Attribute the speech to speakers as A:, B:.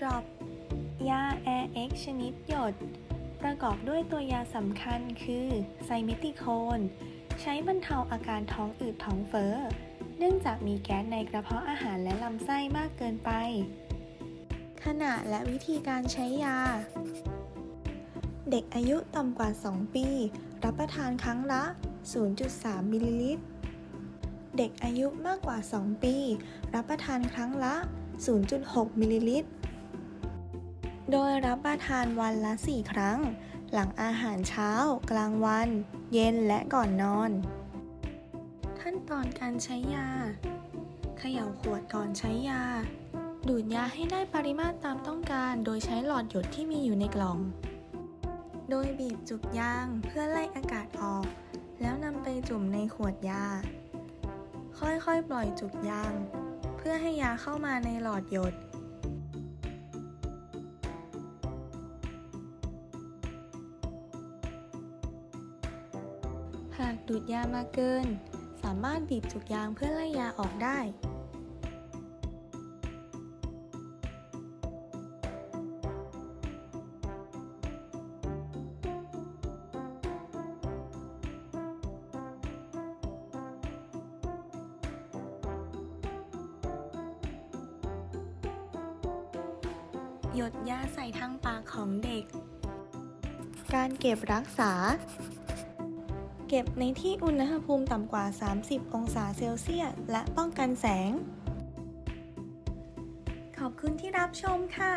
A: Drop ยา Air X ชนิดหยด ประกอบด้วยตัวยาสำคัญคือไซมิติโคน ใช้บรรเทาอาการท้องอืดท้องเฟ้อ เนื่องจากมีแก๊สในกระเพาะอาหารและลำไส้มากเกินไปขณะและวิธีการใช้ยา เด็กอายุต่ำกว่า 2 ปี รับประทานครั้งละ 0.3 มิลลิลิตร เด็กอายุมากกว่า 2 ปี รับประทานครั้งละ 0.6 มิลลิลิตร โดยรับประทานวันละ 4 ครั้ง หลังอาหารเช้า กลางวัน เย็นและก่อนนอน ขั้นตอนการใช้ยา เขย่าขวดก่อนใช้ยา ดูดยาให้ได้ปริมาตรตามต้องการ โดยใช้หลอดหยดที่มีอยู่ในกล่อง โดยบีบจุกยางเพื่อไล่อากาศออก แล้วนำไปจุ่มในขวดยา ค่อยๆ ปล่อยจุกยาง เพื่อให้ยาเข้ามาในหลอดหยด หากดูดยามาเกิน สามารถบีบจุกยางเพื่อไล่ยาออกได้ หยดยาใส่ทางปากของเด็ก การเก็บรักษา เก็บในที่อุณหภูมิต่ำกว่า 30 องศาเซลเซียส และป้องกันแสง ขอบคุณที่รับชมค่ะ